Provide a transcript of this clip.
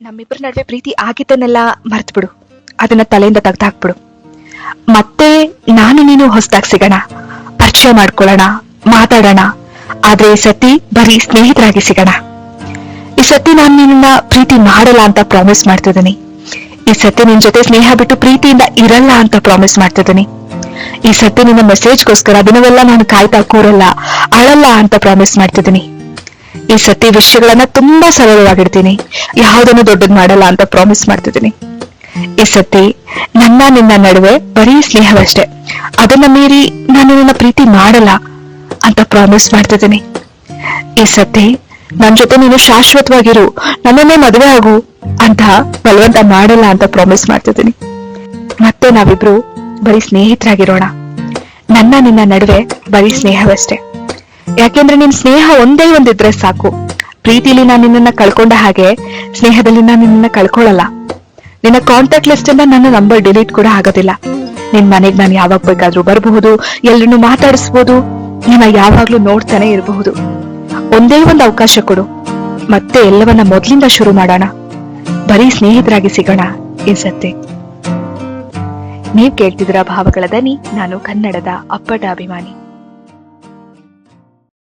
ನಮ್ಮಿಬ್ಬರ ನಡುವೆ ಪ್ರೀತಿ ಆಗಿದ್ದನ್ನೆಲ್ಲ ಮರ್ತು ಬಿಡು ಅದನ್ನ ತಲೆಯಿಂದ ತೆಗ್ದಾಕ್ಬಿಡು. ಮತ್ತೆ ನಾನು ನೀನು ಹೊಸದಾಗಿ ಸಿಗೋಣ. ಪರಿಚಯ ಮಾಡ್ಕೊಳ್ಳೋಣ, ಮಾತಾಡೋಣ. ಆದ್ರೆ ಈ ಸತಿ ಬರೀ ಸ್ನೇಹಿತರಾಗಿ ಸಿಗೋಣ. ಈ ಸತಿ ನಾನು ನಿನ್ನ ಪ್ರೀತಿ ಮಾಡಲ್ಲ ಅಂತ ಪ್ರಾಮಿಸ್ ಮಾಡ್ತಿದ್ದೀನಿ. ಈ ಸತಿ ನಿನ್ ಜೊತೆ ಸ್ನೇಹ ಬಿಟ್ಟು ಪ್ರೀತಿಯಿಂದ ಇರಲ್ಲ ಅಂತ ಪ್ರಾಮಿಸ್ ಮಾಡ್ತಿದ್ದೀನಿ. ಈ ಸತಿ ನಿನ್ನ ಮೆಸೇಜ್ಗೋಸ್ಕರ ದಿನವೆಲ್ಲ ನಾನು ಕಾಯ್ತಾ ಕೂರಲ್ಲ, ಅಳಲ್ಲ ಅಂತ ಪ್ರಾಮಿಸ್ ಮಾಡ್ತಿದ್ದೀನಿ. ಈ ಸತಿ ವಿಷಯಗಳನ್ನ ತುಂಬಾ ಸರಳವಾಗಿಡ್ತೀನಿ. ಯಾವುದನ್ನು ದೊಡ್ಡದ್ ಮಾಡಲ್ಲ ಅಂತ ಪ್ರಾಮಿಸ್ ಮಾಡ್ತಿದ್ದೀನಿ. ಈ ಸತಿ ನನ್ನ ನಿನ್ನ ನಡುವೆ ಬರೀ ಸ್ನೇಹವಷ್ಟೇ. ಅದನ್ನ ಮೀರಿ ನಾನು ನಿನ್ನ ಪ್ರೀತಿ ಮಾಡಲ್ಲ ಅಂತ ಪ್ರಾಮಿಸ್ ಮಾಡ್ತಿದ್ದೀನಿ. ಈ ಸತಿ ನನ್ ಜೊತೆ ನೀನು ಶಾಶ್ವತವಾಗಿರು, ನನ್ನನ್ನೇ ಮದುವೆ ಆಗು ಅಂತ ಬಲವಂತ ಮಾಡಲ್ಲ ಅಂತ ಪ್ರಾಮಿಸ್ ಮಾಡ್ತಿದ್ದೀನಿ. ಮತ್ತೆ ನಾವಿಬ್ರು ಬರೀ ಸ್ನೇಹಿತರಾಗಿರೋಣ. ನನ್ನ ನಿನ್ನ ನಡುವೆ ಬರೀ ಸ್ನೇಹವಷ್ಟೇ. ಯಾಕೆಂದ್ರೆ ನಿನ್ ಸ್ನೇಹ ಒಂದೇ ಒಂದಿದ್ರೆ ಸಾಕು. ಪ್ರೀತಿಲಿ ನಾನು ನಿನ್ನನ್ನ ಕಳ್ಕೊಂಡ ಹಾಗೆ ಸ್ನೇಹದಲ್ಲಿ ನಾನು ನಿನ್ನನ್ನ ಕಳ್ಕೊಳ್ಳಲ್ಲ. ನಿನ್ನ ಕಾಂಟ್ಯಾಕ್ಟ್ ಲಿಸ್ಟ್ ಇಂದ ನನ್ನ ನಂಬರ್ ಡಿಲೀಟ್ ಕೂಡ ಆಗೋದಿಲ್ಲ. ನಿನ್ ಮನೆಗ್ ನಾನು ಯಾವಾಗ ಬೇಕಾದ್ರೂ ಬರಬಹುದು ಎಲ್ಲರನ್ನು ಮಾತಾಡಿಸ್ಬೋದು ನಿನ್ನ ಯಾವಾಗ್ಲೂ ನೋಡ್ತಾನೆ ಇರಬಹುದು. ಒಂದೇ ಒಂದು ಅವಕಾಶ ಕೊಡು. ಮತ್ತೆ ಎಲ್ಲವನ್ನ ಮೊದ್ಲಿಂದ ಶುರು ಮಾಡೋಣ. ಬರೀ ಸ್ನೇಹಿತರಾಗಿ ಸಿಗೋಣ ನೀವು ನೀವ್ ಕೇಳ್ತಿದ್ರ ಭಾವಗಳ ದನಿ ನಾನು ಕನ್ನಡದ ಅಪ್ಪಟ ಅಭಿಮಾನಿ.